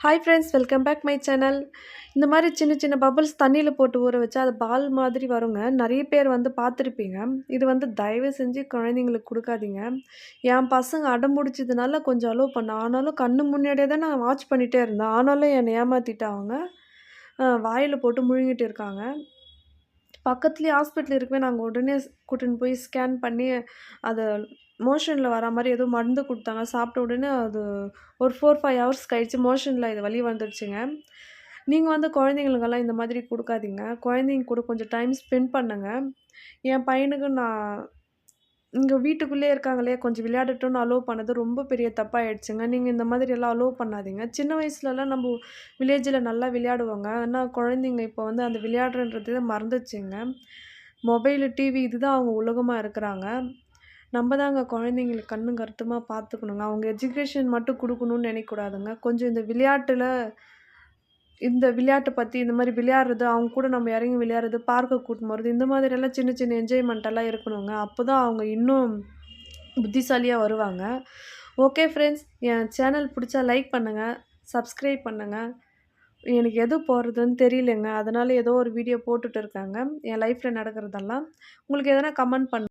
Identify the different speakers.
Speaker 1: Hi friends welcome back my channel இந்த மாதிரி சின்ன சின்ன பபிள்ஸ் தண்ணியில் போட்டு ஊற வச்சா அது பால் மாதிரி வருங்க. நிறைய பேர் வந்து பார்த்துருப்பீங்க. இது வந்து தயவு செஞ்சு குழந்தைங்களுக்கு கொடுக்காதீங்க. என் பசங்க அடம் பிடிச்சதுனால கொஞ்சம் அலோவ் பண்ணேன் ஆனாலும் கண்ணு முன்னாடியே தான் நான் வாட்ச் பண்ணிகிட்டே இருந்தேன். ஆனாலும் என்னை ஏமாற்றிட்டாங்க வாயில் போட்டு முழுங்கிட்டு இருக்காங்க. பக்கத்துலேயே ஹாஸ்பிட்டல் இருக்கவே நாங்கள் உடனே கூட்டின்னு போய் ஸ்கேன் பண்ணி அதை மோஷனில் வர மாதிரி ஏதோ மருந்து கொடுத்தாங்க. சாப்பிட்ட உடனே அது ஒரு ஃபோர் ஃபைவ் ஹவர்ஸ் கழித்து மோஷனில் இது வலி வந்துடுச்சுங்க. நீங்கள் வந்து குழந்தைங்களுக்கெல்லாம் இந்த மாதிரி கொடுக்காதீங்க. குழந்தைங்க கூட கொஞ்சம் டைம் ஸ்பெண்ட் பண்ணுங்கள் என் பையனுக்கு நான் இங்கே வீட்டுக்குள்ளே இருக்காங்களே கொஞ்சம் விளையாடட்டும்னு அலோவ் பண்ணது ரொம்ப பெரிய தப்பாகிடுச்சுங்க நீங்கள் இந்த மாதிரி எல்லாம் அலோவ் பண்ணாதீங்க. சின்ன வயசுலலாம் நம்ம வில்லேஜில் நல்லா விளையாடுவாங்க. ஆனால் குழந்தைங்க இப்போ வந்து அந்த விளையாடுறன்றதை மறந்துச்சுங்க. மொபைலு டிவி இதுதான் அவங்க உலகமாக இருக்கிறாங்க. நம்ம தாங்க குழந்தைங்களுக்கு கண்ணும் கருத்துமாக பார்த்துக்கணுங்க. அவங்க எஜுகேஷன் மட்டும் கொடுக்கணுன்னு நினைக்கக்கூடாதுங்க. கொஞ்சம் இந்த விளையாட்டில் இந்த விளையாட்டை பற்றி இந்த மாதிரி விளையாடுறது அவங்க கூட நம்ம இறங்கி விளையாடுறது பார்க்க கூட்டின்னு போகிறது இந்த மாதிரியெல்லாம் சின்ன சின்ன என்ஜாய்மெண்ட்டெல்லாம் இருக்கணுங்க. அப்போ தான் அவங்க இன்னும் புத்திசாலியாக வருவாங்க. ஓகே ஃப்ரெண்ட்ஸ் என் சேனல் பிடிச்சா லைக் பண்ணுங்கள் சப்ஸ்கிரைப் பண்ணுங்கள் எனக்கு எது போடுறதுன்னு தெரியலங்க. அதனால் ஏதோ ஒரு வீடியோ போட்டுட்டு இருக்காங்க. என் லைஃப்பில் நடக்கிறதெல்லாம். உங்களுக்கு எதனா கமெண்ட் பண்ண